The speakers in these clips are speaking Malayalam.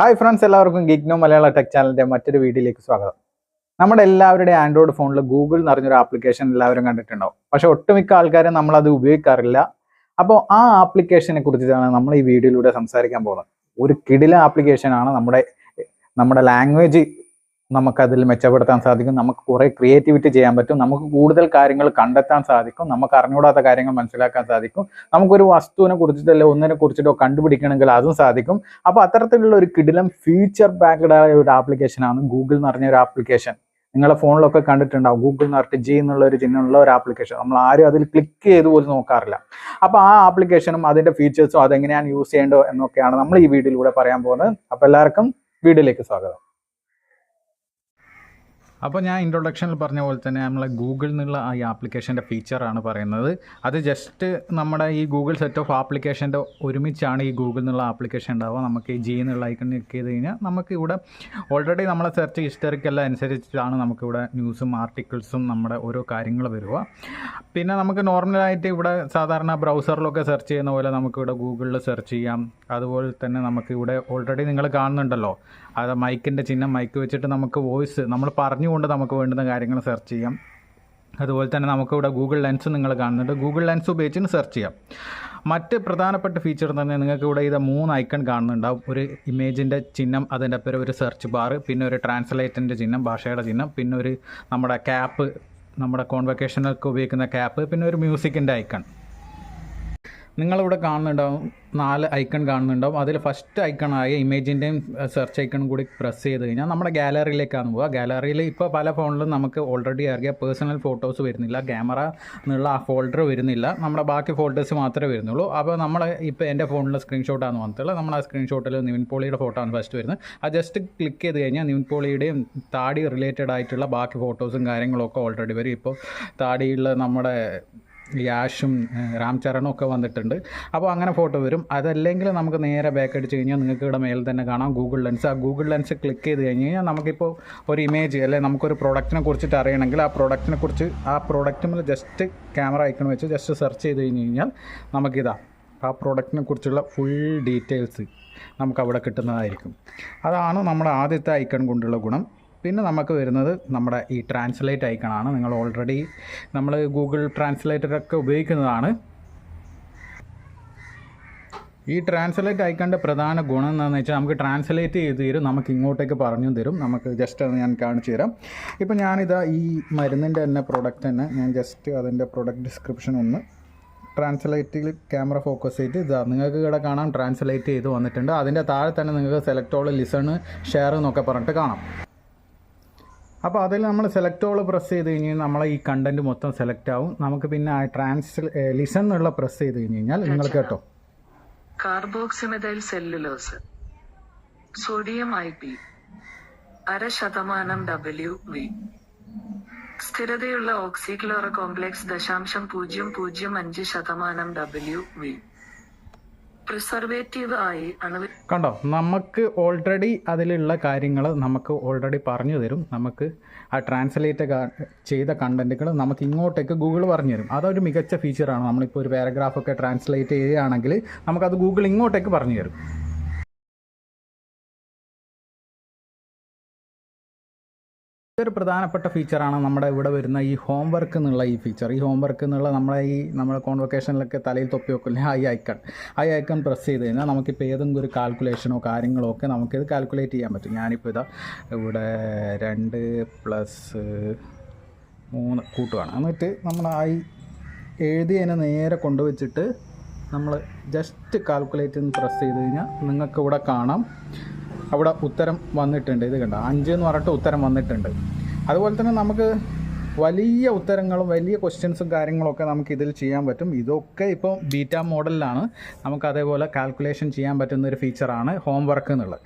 ഹായ് ഫ്രണ്ട്സ് എല്ലാവർക്കും ഗിഗ്നോ മലയാള ടെക് ചാനലിന്റെ മറ്റൊരു വീഡിയോയിലേക്ക് സ്വാഗതം. നമ്മുടെ എല്ലാവരുടെയും ആൻഡ്രോയിഡ് ഫോണിൽ ഗൂഗിൾ എന്ന് പറഞ്ഞൊരു ആപ്ലിക്കേഷൻ എല്ലാവരും കണ്ടിട്ടുണ്ടാവും. പക്ഷേ ഒട്ടുമിക്ക ആൾക്കാരും നമ്മളത് ഉപയോഗിക്കാറില്ല. അപ്പോൾ ആ ആപ്ലിക്കേഷനെ കുറിച്ചിട്ടാണ് നമ്മൾ ഈ വീഡിയോയിലൂടെ സംസാരിക്കാൻ പോകുന്നത്. ഒരു കിടില ആപ്ലിക്കേഷനാണ് നമ്മുടെ നമ്മുടെ ലാംഗ്വേജ് നമുക്കതിൽ മെച്ചപ്പെടുത്താൻ സാധിക്കും. നമുക്ക് കുറേ ക്രിയേറ്റിവിറ്റി ചെയ്യാൻ പറ്റും. നമുക്ക് കൂടുതൽ കാര്യങ്ങൾ കണ്ടെത്താൻ സാധിക്കും. നമുക്ക് അറിഞ്ഞുകൂടാത്ത കാര്യങ്ങൾ മനസ്സിലാക്കാൻ സാധിക്കും. നമുക്കൊരു വസ്തുവിനെ കുറിച്ചിട്ടല്ലോ ഒന്നിനെ കുറിച്ചിട്ടോ കണ്ടുപിടിക്കണമെങ്കിൽ അതും സാധിക്കും. അപ്പോൾ അത്തരത്തിലുള്ള ഒരു കിടിലം ഫ്യൂച്ചർ ബാക്ക്ഡ് ആയ ഒരു ആപ്ലിക്കേഷനാണ് ഗൂഗിൾ എന്ന് പറഞ്ഞ ഒരു ആപ്ലിക്കേഷൻ നിങ്ങളെ ഫോണിലൊക്കെ കണ്ടിട്ടുണ്ടാവും. ഗൂഗിൾ പറഞ്ഞിട്ട് ജി എന്നുള്ള ഒരു ചിഹ്നമുള്ള ഒരു ആപ്ലിക്കേഷൻ നമ്മൾ ആരും അതിൽ ക്ലിക്ക് ചെയ്ത് പോലും നോക്കാറില്ല. അപ്പോൾ ആ ആപ്ലിക്കേഷനും അതിന്റെ ഫീച്ചേഴ്സും അതെങ്ങനെയാണ് യൂസ് ചെയ്യേണ്ടത് എന്നൊക്കെയാണ് നമ്മൾ ഈ വീഡിയോയിലൂടെ പറയാൻ പോകുന്നത്. അപ്പോൾ എല്ലാവർക്കും വീഡിയോയിലേക്ക് സ്വാഗതം. അപ്പോൾ ഞാൻ ഇൻട്രൊഡക്ഷനിൽ പറഞ്ഞ പോലെ തന്നെ നമ്മളെ ഗൂഗിൾ നിന്നുള്ള ഈ ആപ്ലിക്കേഷന്റെ ഫീച്ചറാണ് പറയുന്നത്. അത് ജസ്റ്റ് നമ്മുടെ ഈ ഗൂഗിൾ സെറ്റ് ഓഫ് ആപ്ലിക്കേഷന്റെ ഒരുമിച്ചാണ് ഈ ഗൂഗിൾ നിന്നുള്ള ആപ്ലിക്കേഷൻ ഉണ്ടാവുക. നമുക്ക് ഈ ജി എന്നുള്ള ഐക്കൺ ക്ലിക്ക് ചെയ്ത് കഴിഞ്ഞാൽ നമുക്ക് ഇവിടെ ഓൾറെഡി നമ്മളെ സെർച്ച് ഹിസ്റ്ററിക്കെല്ലാം അനുസരിച്ചിട്ടാണ് നമുക്കിവിടെ ന്യൂസും ആർട്ടിക്കിൾസും നമ്മുടെ ഓരോ കാര്യങ്ങൾ വരിക. പിന്നെ നമുക്ക് നോർമലായിട്ട് ഇവിടെ സാധാരണ ബ്രൗസറിലൊക്കെ സെർച്ച് ചെയ്യുന്ന പോലെ നമുക്കിവിടെ ഗൂഗിളിൽ സെർച്ച് ചെയ്യാം. അതുപോലെ തന്നെ നമുക്കിവിടെ ഓൾറെഡി നിങ്ങൾ കാണുന്നുണ്ടല്ലോ. അത് മൈക്കിന്റെ ചിഹ്നം മൈക്ക് വെച്ചിട്ട് നമുക്ക് വോയിസ് നമ്മൾ പറഞ്ഞുകൊണ്ട് നമുക്ക് വേണ്ടുന്ന കാര്യങ്ങൾ സെർച്ച് ചെയ്യാം. അതുപോലെ തന്നെ നമുക്കിവിടെ ഗൂഗിൾ ലെൻസ് നിങ്ങൾ കാണുന്നുണ്ട്. ഗൂഗിൾ ലെൻസ് ഉപയോഗിച്ച് സെർച്ച് ചെയ്യാം. മറ്റ് പ്രധാനപ്പെട്ട ഫീച്ചർ തന്നെ നിങ്ങൾക്ക് ഇവിടെ ഇത് മൂന്ന് ഐക്കൺ കാണുന്നുണ്ടാവും. ഒരു ഇമേജിന്റെ ചിഹ്നം അതിന്റെ പേര് ഒരു സെർച്ച് ബാർ പിന്നെ ഒരു ട്രാൻസ്ലേറ്ററിന്റെ ചിഹ്നം ഭാഷയുടെ ചിഹ്നം പിന്നെ ഒരു നമ്മുടെ ക്യാപ്പ് നമ്മുടെ കോൺവെക്കേഷനൊക്കെ ഉപയോഗിക്കുന്ന ക്യാപ്പ് പിന്നെ ഒരു മ്യൂസിക്കിന്റെ ഐക്കൺ നിങ്ങളിവിടെ കാണുന്നുണ്ടാവും നാല് ഐക്കൺ കാണുന്നുണ്ടാവും. അതിൽ ഫസ്റ്റ് ഐക്കണായ ഇമേജിന്റെയും സെർച്ച് ഐക്കണും കൂടി പ്രസ് ചെയ്ത് കഴിഞ്ഞാൽ നമ്മുടെ ഗാലറിയിലേക്കാണ് പോവുക. ഗാലറിയിൽ ഇപ്പോൾ പല ഫോണിലും നമുക്ക് ഓൾറെഡി ഇറങ്ങിയ പേഴ്സണൽ ഫോട്ടോസ് വരുന്നില്ല. ക്യാമറ എന്നുള്ള ആ ഫോൾഡർ വരുന്നില്ല. നമ്മുടെ ബാക്കി ഫോൾഡേഴ്സ് മാത്രമേ വരുന്നുള്ളൂ. അപ്പോൾ നമ്മൾ ഇപ്പോൾ എന്റെ ഫോണിൽ സ്ക്രീൻഷോട്ടാണ് വന്നിട്ടുള്ളത് നമ്മൾ ആ സ്ക്രീൻഷോട്ടിൽ നിവിൻ പോളിയുടെ ഫോട്ടോ ആണ് ഫസ്റ്റ് വരുന്നത്. അത് ജസ്റ്റ് ക്ലിക്ക് ചെയ്ത് കഴിഞ്ഞാൽ നിവിൻ പോളിയുടെയും താടി റിലേറ്റഡ് ആയിട്ടുള്ള ബാക്കി ഫോട്ടോസും കാര്യങ്ങളൊക്കെ ഓൾറെഡി വരും. ഇപ്പോൾ താടിയുള്ള നമ്മുടെ യാഷും രാം ചരണും ഒക്കെ വന്നിട്ടുണ്ട്. അപ്പോൾ അങ്ങനെ ഫോട്ടോ വരും. അതല്ലെങ്കിൽ നമുക്ക് നേരെ ബാക്ക് അടിച്ച് കഴിഞ്ഞാൽ നിങ്ങൾക്ക് ഇവിടെ മേൽ തന്നെ കാണാം ഗൂഗിൾ ലെൻസ് ആ ഗൂഗിൾ ലെൻസ് ക്ലിക്ക് ചെയ്ത് കഴിഞ്ഞ് കഴിഞ്ഞാൽ നമുക്കിപ്പോൾ ഒരു ഇമേജ് അല്ലെങ്കിൽ നമുക്കൊരു പ്രൊഡക്റ്റിനെ കുറിച്ചിട്ട് അറിയണമെങ്കിൽ ആ പ്രൊഡക്റ്റിനെ കുറിച്ച് ആ പ്രൊഡക്റ്റിൽ ജസ്റ്റ് ക്യാമറ ഐക്കൺ വെച്ച് ജസ്റ്റ് സെർച്ച് ചെയ്ത് കഴിഞ്ഞ് കഴിഞ്ഞാൽ നമുക്കിതാ ആ പ്രൊഡക്റ്റിനെ കുറിച്ചുള്ള ഫുൾ ഡീറ്റെയിൽസ് നമുക്ക് അവിടെ കിട്ടുന്നതായിരിക്കും. അതാണ് നമ്മുടെ ആദ്യത്തെ ഐക്കൺ കൊണ്ടുള്ള ഗുണം. പിന്നെ നമുക്ക് വരുന്നത് നമ്മുടെ ഈ ട്രാൻസ്ലേറ്റ് ഐക്കണാണ് നിങ്ങൾ ഓൾറെഡി നമ്മൾ ഗൂഗിൾ ട്രാൻസ്ലേറ്ററൊക്കെ ഉപയോഗിക്കുന്നതാണ്. ഈ ട്രാൻസ്ലേറ്റ് ഐക്കണിന്റെ പ്രധാന ഗുണം എന്താണെന്ന് വെച്ചാൽ നമുക്ക് ട്രാൻസ്ലേറ്റ് ചെയ്ത് തരും നമുക്ക് ഇങ്ങോട്ടേക്ക് പറഞ്ഞു തരും. നമുക്ക് ജസ്റ്റ് അത് ഞാൻ കാണിച്ചു തരാം. ഇപ്പോൾ ഞാനിതാ ഈ മരുന്നിന്റെ തന്നെ പ്രൊഡക്റ്റ് തന്നെ ഞാൻ ജസ്റ്റ് അതിന്റെ പ്രൊഡക്റ്റ് ഡിസ്ക്രിപ്ഷൻ ഒന്ന് ട്രാൻസ്ലേറ്റിൽ ക്യാമറ ഫോക്കസ് ചെയ്ത് ഇതാ നിങ്ങൾക്ക് ഇവിടെ കാണാം ട്രാൻസ്ലേറ്റ് ചെയ്ത് വന്നിട്ടുണ്ട്. അതിന്റെ താഴെ തന്നെ നിങ്ങൾക്ക് സെലക്ട് ഓൾ ലിസൺ ഷെയർ എന്നൊക്കെ പറഞ്ഞിട്ട് കാണാം. അപ്പോൾ അതിൽ നമ്മൾ സെലക്ട് ഓൾ പ്രസ് ചെയ്ത് കഴിഞ്ഞ് നമ്മളെ ഈ കണ്ടന്റ് മൊത്തം സെലക്ട് ആവും. നമുക്ക് പിന്നെ ആ ട്രാൻസ് ലിസൺ എന്നുള്ള പ്രസ് ചെയ്ത് കഴിഞ്ഞ് കഴിഞ്ഞാൽ നിങ്ങൾ കേട്ടോ. Carboxymethyl cellulose sodium I P അര ശതമാനം ഡബ്ല്യു വി സ്ഥിരതയുള്ള ഓക്സിക്ലോറ കോംപ്ലക്സ് ദശാംശം പൂജ്യം പൂജ്യം അഞ്ച് ശതമാനം ഡബ്ല്യു വി ആയി കണ്ടോ? നമുക്ക് ഓൾറെഡി അതിലുള്ള കാര്യങ്ങൾ നമുക്ക് ഓൾറെഡി പറഞ്ഞു തരും. നമുക്ക് ആ ട്രാൻസ്ലേറ്റ് ചെയ്ത കണ്ടന്റുകൾ നമുക്ക് ഇങ്ങോട്ടേക്ക് ഗൂഗിൾ പറഞ്ഞു തരും. അതൊരു മികച്ച ഫീച്ചറാണ് നമ്മളിപ്പോൾ ഒരു പാരഗ്രാഫൊക്കെ ട്രാൻസ്ലേറ്റ് ചെയ്യുകയാണെങ്കിൽ നമുക്കത് ഗൂഗിൾ ഇങ്ങോട്ടേക്ക് പറഞ്ഞു തരും. ഒരു പ്രധാനപ്പെട്ട ഫീച്ചറാണ് നമ്മുടെ ഇവിടെ വരുന്ന ഈ ഹോം വർക്ക് എന്നുള്ള ഈ ഫീച്ചർ ഈ ഹോം വർക്ക് എന്നുള്ള നമ്മളെ ഈ നമ്മുടെ കോൺവൊക്കേഷനിലൊക്കെ തലയിൽ തൊപ്പി വെക്കില്ലേ ഈ ഐക്കൺ ഐ ഐക്കൺ പ്രസ് ചെയ്ത് കഴിഞ്ഞാൽ നമുക്കിപ്പോൾ ഏതെങ്കിലും ഒരു കാൽക്കുലേഷനോ കാര്യങ്ങളോ ഒക്കെ നമുക്കിത് കാൽക്കുലേറ്റ് ചെയ്യാൻ പറ്റും. ഞാനിപ്പോൾ ഇതാ ഇവിടെ രണ്ട് പ്ലസ് മൂന്ന് കൂട്ടുകയാണ് എന്നിട്ട് നമ്മൾ ഐ എഴുതിയതിനെ നേരെ കൊണ്ടുവച്ചിട്ട് നമ്മൾ ജസ്റ്റ് കാൽക്കുലേറ്റ് പ്രസ് ചെയ്ത് കഴിഞ്ഞാൽ നിങ്ങൾക്ക് ഇവിടെ കാണാം. അവിടെ ഉത്തരം വന്നിട്ടുണ്ട്. ഇത് കണ്ട? അഞ്ച് എന്ന് പറഞ്ഞിട്ട് ഉത്തരം വന്നിട്ടുണ്ട്. അതുപോലെ തന്നെ നമുക്ക് വലിയ ഉത്തരങ്ങളും വലിയ ക്വസ്റ്റ്യൻസും കാര്യങ്ങളൊക്കെ നമുക്ക് ഇതിൽ ചെയ്യാൻ പറ്റും. ഇതൊക്കെ ഇപ്പോൾ ബീറ്റ മോഡലിലാണ് നമുക്ക് അതേപോലെ കാൽക്കുലേഷൻ ചെയ്യാൻ പറ്റുന്ന ഒരു ഫീച്ചറാണ് ഹോംവർക്ക് എന്നുള്ളത്.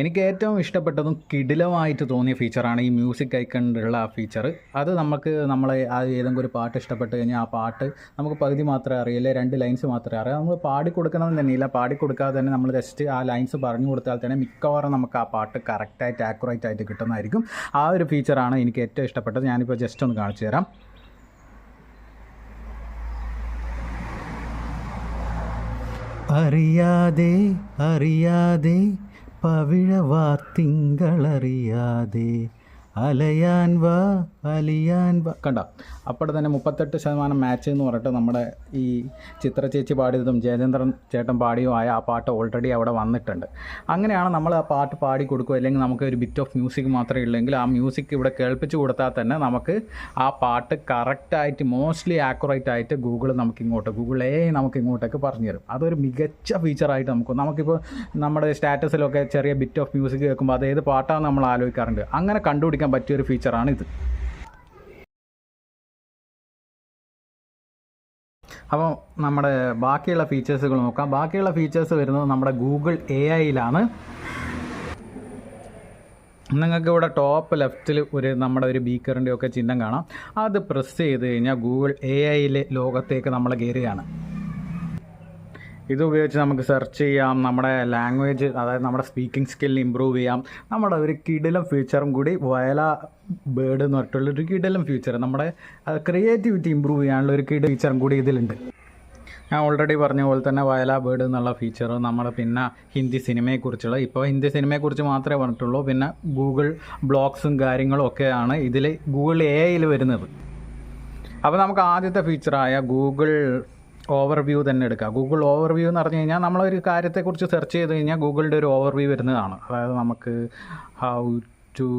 എനിക്ക് ഏറ്റവും ഇഷ്ടപ്പെട്ടതും കിടിലമായിട്ട് തോന്നിയ ഫീച്ചറാണ് ഈ മ്യൂസിക് ഐക്കണിലുള്ള ആ ഫീച്ചർ അത് നമുക്ക് നമ്മളെ ആ ഏതെങ്കിലും ഒരു പാട്ട് ഇഷ്ടപ്പെട്ട് കഴിഞ്ഞാൽ ആ പാട്ട് നമുക്ക് പകുതി മാത്രമേ അറിയില്ല രണ്ട് ലൈൻസ് മാത്രമേ അറിയാം. നമ്മൾ പാടി കൊടുക്കണം തന്നെയില്ല പാടി കൊടുക്കാതെ തന്നെ നമ്മൾ ജസ്റ്റ് ആ ലൈൻസ് പറഞ്ഞു കൊടുത്താൽ തന്നെ മിക്കവാറും നമുക്ക് ആ പാട്ട് കറക്റ്റായിട്ട് ആക്യുറേറ്റ് ആയിട്ട് കിട്ടുന്നതായിരിക്കും. ആ ഒരു ഫീച്ചറാണ് എനിക്ക് ഏറ്റവും ഇഷ്ടപ്പെട്ടത്. ഞാനിപ്പോൾ ജസ്റ്റ് ഒന്ന് കാണിച്ചു തരാം. അറിയാതെ അറിയാതെ പവിഴവാ തിങ്കളറിയാതെ അലയാൻ വാ അലിയാൻ വാ. കണ്ട? അപ്പോൾ തന്നെ മുപ്പത്തെട്ട് ശതമാനം മാച്ച് എന്ന് പറഞ്ഞിട്ട് നമ്മുടെ ഈ ചിത്ര ചേച്ചി പാടിയതും ജയചന്ദ്രൻ ചേട്ടൻ പാടിയും ആയ ആ പാട്ട് ഓൾറെഡി അവിടെ വന്നിട്ടുണ്ട്. അങ്ങനെയാണ് നമ്മൾ ആ പാട്ട് പാടി കൊടുക്കുക. അല്ലെങ്കിൽ നമുക്ക് ഒരു ബിറ്റ് ഓഫ് മ്യൂസിക് മാത്രമേ ഉള്ളെങ്കിൽ ആ മ്യൂസിക് ഇവിടെ കേൾപ്പിച്ച് കൊടുത്താൽ തന്നെ നമുക്ക് ആ പാട്ട് കറക്റ്റായിട്ട് മോസ്റ്റ്ലി ആക്യുറേറ്റ് ആയിട്ട് ഗൂഗിൾ നമുക്ക് ഇങ്ങോട്ട് ഗൂഗിൾ എ നമുക്ക് ഇങ്ങോട്ടേക്ക് പറഞ്ഞു തരും. അതൊരു മികച്ച ഫീച്ചറായിട്ട് നമുക്ക് നമുക്കിപ്പോൾ നമ്മുടെ സ്റ്റാറ്റസിലൊക്കെ ചെറിയ ബിറ്റ് ഓഫ് മ്യൂസിക് കേൾക്കുമ്പോൾ അത് ഏത് പാട്ടാണെന്ന് നമ്മൾ ആലോചിക്കാറുണ്ട്. അങ്ങനെ കണ്ടുപിടിക്കാൻ പറ്റിയ ഒരു ഫീച്ചറാണ് ഇത് അപ്പോൾ നമ്മുടെ ബാക്കിയുള്ള ഫീച്ചേഴ്സുകൾ നോക്കാം. ബാക്കിയുള്ള ഫീച്ചേഴ്സ് വരുന്നത് നമ്മുടെ ഗൂഗിൾ എ ഐയിലാണ് നിങ്ങൾക്ക് ഇവിടെ ടോപ്പ് ലെഫ്റ്റിൽ ഒരു നമ്മുടെ ഒരു ബീക്കറിന്റെ ഒക്കെ ചിഹ്നം കാണാം. അത് പ്രസ് ചെയ്ത് കഴിഞ്ഞാൽ ഗൂഗിൾ എ ഐയിലെ ലോകത്തേക്ക് നമ്മൾ കയറുകയാണ്. ഇത് ഉപയോഗിച്ച് നമുക്ക് സെർച്ച് ചെയ്യാം നമ്മുടെ ലാംഗ്വേജ് അതായത് നമ്മുടെ സ്പീക്കിംഗ് സ്കിൽ ഇമ്പ്രൂവ് ചെയ്യാം. നമ്മുടെ ഒരു കിടിലം ഫീച്ചറും കൂടി വയല ബേർഡ് എന്ന് പറഞ്ഞിട്ടുള്ള ഒരു കിടിലം ഫീച്ചർ നമ്മുടെ ക്രിയേറ്റിവിറ്റി ഇമ്പ്രൂവ് ചെയ്യാനുള്ള ഒരു കിട ഫീച്ചറും കൂടി ഇതിലുണ്ട്. ഞാൻ ഓൾറെഡി പറഞ്ഞ പോലെ തന്നെ വയല ബേർഡ് എന്നുള്ള ഫീച്ചർ നമ്മുടെ പിന്നെ ഹിന്ദി സിനിമയെക്കുറിച്ചുള്ള ഇപ്പോൾ ഹിന്ദി സിനിമയെക്കുറിച്ച് മാത്രമേ പറഞ്ഞിട്ടുള്ളൂ പിന്നെ ഗൂഗിൾ ബ്ലോഗ്സും കാര്യങ്ങളും ഒക്കെയാണ് ഇതിൽ ഗൂഗിൾ എ ഐയിൽ വരുന്നത്. അപ്പോൾ നമുക്ക് ആദ്യത്തെ ഫീച്ചറായ ഗൂഗിൾ ഓവർവ്യൂ തന്നെ എടുക്കുക. ഗൂഗിൾ ഓവർവ്യൂ എന്ന് പറഞ്ഞു കഴിഞ്ഞാൽ നമ്മളൊരു കാര്യത്തെക്കുറിച്ച് സെർച്ച് ചെയ്ത് കഴിഞ്ഞാൽ ഗൂഗിളിന്റെ ഒരു ഓവർവ്യൂ വരുന്നതാണ്. അതായത് നമുക്ക് how to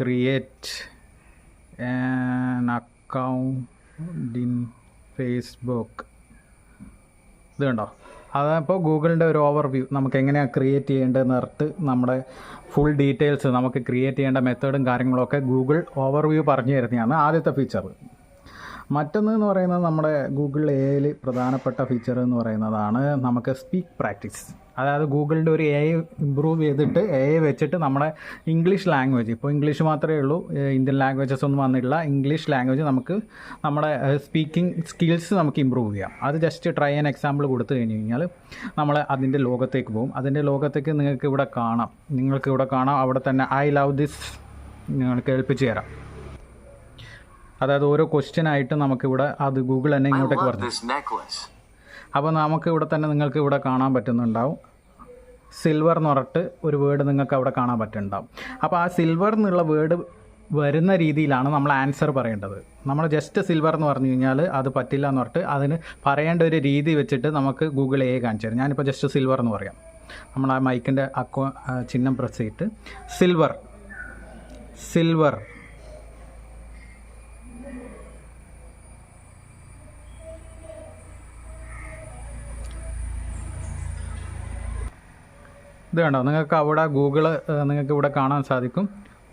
create account in Facebook ഇത് കണ്ടോ? അതപ്പോൾ ഗൂഗിളിന്റെ ഒരു ഓവർവ്യൂ നമുക്ക് എങ്ങനെയാണ് ക്രിയേറ്റ് ചെയ്യേണ്ടതെന്ന് പറഞ്ഞിട്ട് നമ്മുടെ ഫുൾ ഡീറ്റെയിൽസ് നമുക്ക് ക്രിയേറ്റ് ചെയ്യേണ്ട മെത്തേഡും കാര്യങ്ങളൊക്കെ ഗൂഗിൾ ഓവർവ്യൂ പറഞ്ഞു തരുന്നതാണ് ആദ്യത്തെ ഫീച്ചർ മറ്റൊന്ന് എന്ന് പറയുന്നത് നമ്മുടെ ഗൂഗിൾ എയിൽ പ്രധാനപ്പെട്ട ഫീച്ചർ എന്ന് പറയുന്നതാണ് നമുക്ക് സ്പീക്ക് പ്രാക്ടീസ് അതായത് ഗൂഗിളിന്റെ ഒരു എ ഇമ്പ്രൂവ് ചെയ്തിട്ട് എ വെച്ചിട്ട് നമ്മുടെ ഇംഗ്ലീഷ് ലാംഗ്വേജ് ഇപ്പോൾ ഇംഗ്ലീഷ് മാത്രമേ ഉള്ളൂ. ഇന്ത്യൻ ലാംഗ്വേജസ് ഒന്നും വന്നിട്ടില്ല. ഇംഗ്ലീഷ് ലാംഗ്വേജ് നമുക്ക് നമ്മുടെ സ്പീക്കിംഗ് സ്കിൽസ് നമുക്ക് ഇമ്പ്രൂവ് ചെയ്യാം. അത് ജസ്റ്റ് ട്രൈ ആൻ എക്സാമ്പിൾ കൊടുത്തു കഴിഞ്ഞ് കഴിഞ്ഞാൽ നമ്മൾ അതിന്റെ ലോകത്തേക്ക് പോകും. അതിന്റെ ലോകത്തേക്ക് നിങ്ങൾക്ക് ഇവിടെ കാണാം. നിങ്ങൾക്ക് ഇവിടെ കാണാം. അവിടെ തന്നെ ഐ ലവ് ദിസ് നിങ്ങൾ കേൾപ്പിച്ച് തരാം. അതായത് ഓരോ ക്വസ്റ്റ്യൻ ആയിട്ട് നമുക്കിവിടെ അത് ഗൂഗിൾ തന്നെ ഇങ്ങോട്ടേക്ക് പറഞ്ഞു അപ്പോൾ നമുക്ക് ഇവിടെ തന്നെ നിങ്ങൾക്ക് ഇവിടെ കാണാൻ പറ്റുന്നുണ്ടാവും. സിൽവർ എന്ന് പറഞ്ഞിട്ട് ഒരു വേർഡ് നിങ്ങൾക്ക് അവിടെ കാണാൻ പറ്റുന്നുണ്ടാവും. അപ്പോൾ ആ സിൽവർ എന്നുള്ള വേർഡ് വരുന്ന രീതിയിലാണ് നമ്മൾ ആൻസർ പറയേണ്ടത്. നമ്മൾ ജസ്റ്റ് സിൽവർ എന്ന് പറഞ്ഞു കഴിഞ്ഞാൽ അത് പറ്റില്ല എന്ന് പറഞ്ഞിട്ട് അതിന് പറയേണ്ട ഒരു രീതി വെച്ചിട്ട് നമുക്ക് ഗൂഗിൾ എ കാണിച്ചു തരും. ഞാനിപ്പോൾ ജസ്റ്റ് സിൽവർ എന്ന് പറയാം. നമ്മൾ ആ മൈക്കിന്റെ അക്കോ ചിഹ്നം പ്രസ് ചെയ്തിട്ട്. സിൽവർ സിൽവർ ഇത് കണ്ടോ? നിങ്ങൾക്ക് അവിടെ ഗൂഗിൾ നിങ്ങൾക്ക് ഇവിടെ കാണാൻ സാധിക്കും.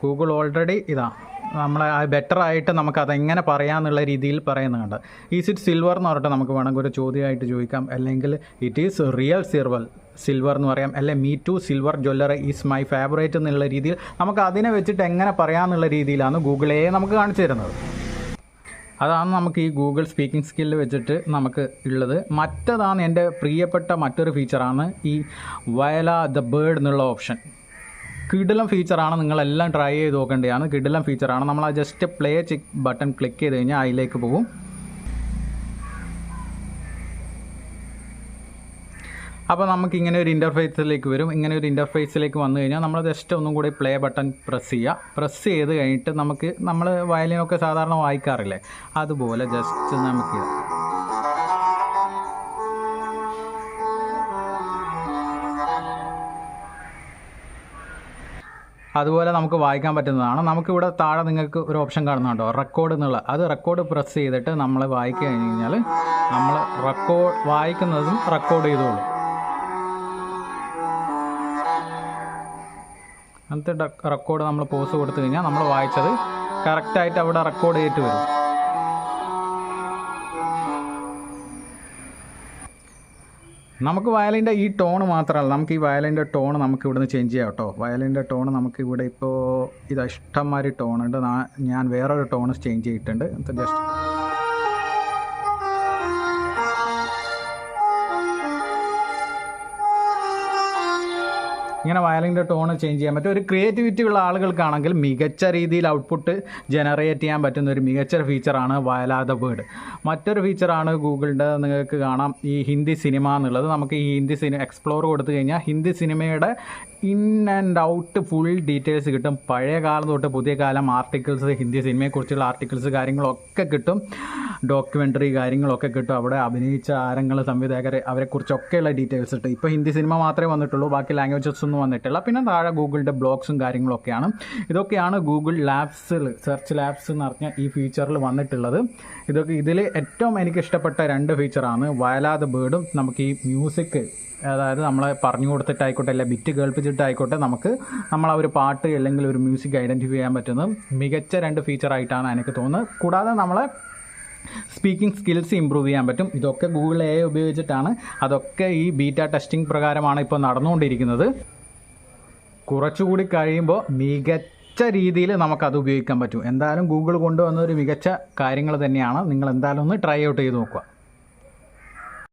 ഗൂഗിൾ ഓൾറെഡി ഇതാ. നമ്മളെ ബെറ്റർ ആയിട്ട് നമുക്ക് അതെങ്ങനെ പറയാമെന്നുള്ള രീതിയിൽ പറയുന്നുണ്ട്. ഈസ് ഇറ്റ് സിൽവർ എന്ന് പറഞ്ഞിട്ട് നമുക്ക് വേണമെങ്കിൽ ഒരു ചോദ്യമായിട്ട് ചോദിക്കാം. അല്ലെങ്കിൽ it is real silver silver എന്ന് പറയാം. അല്ലെ me too silver jewellery is my favourite എന്നുള്ള രീതിയിൽ നമുക്ക് അതിനെ വെച്ചിട്ട് എങ്ങനെ പറയാമെന്നുള്ള രീതിയിലാണ് ഗൂഗിളേ നമുക്ക് കാണിച്ചു തരുന്നത്. അതാണ് നമുക്ക് ഈ ഗൂഗിൾ സ്പീക്കിംഗ് സ്കില്ല് വെച്ചിട്ട് നമുക്ക് ഉള്ളത്. മറ്റതാണ് എന്റെ പ്രിയപ്പെട്ട മറ്റൊരു ഫീച്ചറാണ് ഈ വയല ദ ബേർഡ് എന്നുള്ള ഓപ്ഷൻ കിടിലം ഫീച്ചറാണ് നിങ്ങളെല്ലാം ട്രൈ ചെയ്ത് നോക്കേണ്ടതാണ്. കിടിലം ഫീച്ചറാണ് നമ്മൾ ആ ജസ്റ്റ് പ്ലേ ബട്ടൺ ക്ലിക്ക് ചെയ്ത് കഴിഞ്ഞാൽ അതിലേക്ക് പോകും. അപ്പോൾ നമുക്ക് ഇങ്ങനെ ഒരു ഇന്റർഫേസിലേക്ക് വരും. ഇങ്ങനെ ഒരു ഇന്റർഫേസിലേക്ക് വന്നു കഴിഞ്ഞാൽ നമ്മൾ ജസ്റ്റ് ഒന്നും കൂടി പ്ലേ ബട്ടൺ പ്രസ് ചെയ്യുക. പ്രസ് ചെയ്ത് കഴിഞ്ഞിട്ട് നമുക്ക് നമ്മൾ വയലിനൊക്കെ സാധാരണ വായിക്കാറില്ലേ? അതുപോലെ ജസ്റ്റ് നമുക്ക് അതുപോലെ നമുക്ക് വായിക്കാൻ പറ്റുന്നതാണ്. നമുക്കിവിടെ താഴെ നിങ്ങൾക്ക് ഒരു ഓപ്ഷൻ കാണുന്നുണ്ടോ? റെക്കോർഡ് എന്നുള്ള. അത് റെക്കോർഡ് പ്രസ് ചെയ്തിട്ട് നമ്മൾ വായിക്കുക കഴിഞ്ഞ് കഴിഞ്ഞാൽ നമ്മൾ റെക്കോർഡ് വായിക്കുന്നതും റെക്കോർഡ് ചെയ്തോളും. അങ്ങനത്തെ റെക്കോർഡ് നമ്മൾ പോസ് കൊടുത്തു കഴിഞ്ഞാൽ നമ്മൾ വായിച്ചത് കറക്റ്റായിട്ട് അവിടെ റെക്കോർഡ് ചെയ്തിട്ട് വരും. നമുക്ക് വയലിന്റെ ഈ ടോൺ മാത്രമല്ല നമുക്ക് ഈ വയലിന്റെ ടോൺ നമുക്ക് ഇവിടുന്ന് ചേഞ്ച് ചെയ്യാം കേട്ടോ. വയലിന്റെ ടോൺ നമുക്ക് ഇവിടെ ഇപ്പോൾ ഇത് ഇഷ്ടംമാതിരി ടോണുണ്ട് ഞാൻ വേറൊരു ടോൺ ചേഞ്ച് ചെയ്തിട്ടുണ്ട്. ജസ്റ്റ് ഇങ്ങനെ വയലിന്റെ ടോൺ ചേഞ്ച് ചെയ്യാൻ പറ്റും. ഒരു ക്രിയേറ്റിവിറ്റി ഉള്ള ആളുകൾക്കാണെങ്കിൽ മികച്ച രീതിയിൽ ഔട്ട്പുട്ട് ജനറേറ്റ് ചെയ്യാൻ പറ്റുന്ന ഒരു മികച്ച ഫീച്ചറാണ് വയലാത വേർഡ്. മറ്റൊരു ഫീച്ചറാണ് ഗൂഗിളിന്റെ നിങ്ങൾക്ക് കാണാം ഈ ഹിന്ദി സിനിമ എന്നുള്ളത്. നമുക്ക് ഈ ഹിന്ദി സിനിമ എക്സ്പ്ലോർ കൊടുത്തു കഴിഞ്ഞാൽ ഹിന്ദി സിനിമയുടെ in and out full details കിട്ടും. പഴയ കാലം തൊട്ട് പുതിയ കാലം ആർട്ടിക്കിൾസ് ഹിന്ദി സിനിമയെക്കുറിച്ചുള്ള ആർട്ടിക്കിൾസ് കാര്യങ്ങളൊക്കെ കിട്ടും. ഡോക്യുമെന്ററി കാര്യങ്ങളൊക്കെ കിട്ടും. അവിടെ അഭിനയിച്ച ആരങ്ങൾ സംവിധായകരെ അവരെക്കുറിച്ചൊക്കെയുള്ള ഡീറ്റെയിൽസ് കിട്ടും. ഇപ്പോൾ ഹിന്ദി സിനിമ മാത്രമേ വന്നിട്ടുള്ളൂ. ബാക്കി ലാംഗ്വേജസ് ഒന്നും വന്നിട്ടില്ല. പിന്നെ താഴെ ഗൂഗിളിന്റെ ബ്ലോഗ്സും കാര്യങ്ങളൊക്കെയാണ്. ഇതൊക്കെയാണ് ഗൂഗിൾ ലാബ്സിൽ സെർച്ച് ലാബ്സ് എന്ന് പറഞ്ഞ ഈ ഫീച്ചറിൽ വന്നിട്ടുള്ളത്. ഇതൊക്കെ ഇതിൽ ഏറ്റവും എനിക്ക് ഇഷ്ടപ്പെട്ട രണ്ട് ഫീച്ചറാണ്. വയലാത ബേർഡും നമുക്ക് ഈ മ്യൂസിക് അതായത് നമ്മളെ പറഞ്ഞു കൊടുത്തിട്ടായിക്കോട്ടെ അല്ലെ ബിറ്റ് കേൾപ്പിച്ചിട്ടായിക്കോട്ടെ നമുക്ക് നമ്മൾ ആ ഒരു പാട്ട് അല്ലെങ്കിൽ ഒരു മ്യൂസിക് ഐഡന്റിഫൈ ചെയ്യാൻ പറ്റുന്നത് മികച്ച രണ്ട് ഫീച്ചറായിട്ടാണ് എനിക്ക് തോന്നുന്നത്. കൂടാതെ നമ്മളെ സ്പീക്കിംഗ് സ്കിൽസ് ഇമ്പ്രൂവ് ചെയ്യാൻ പറ്റും. ഇതൊക്കെ ഗൂഗിൾ എ ഉപയോഗിച്ചിട്ടാണ്. അതൊക്കെ ഈ ബീറ്റ ടെസ്റ്റിംഗ് പ്രകാരമാണ് ഇപ്പോൾ നടന്നുകൊണ്ടിരിക്കുന്നത്. കുറച്ചുകൂടി കഴിയുമ്പോൾ മികച്ച രീതിയിൽ നമുക്കത് ഉപയോഗിക്കാൻ പറ്റും. എന്തായാലും ഗൂഗിൾ കൊണ്ടുവന്ന ഒരു മികച്ച കാര്യങ്ങൾ തന്നെയാണ്. നിങ്ങൾ എന്തായാലും ഒന്ന് ട്രൈ ഔട്ട് ചെയ്ത് നോക്കുക.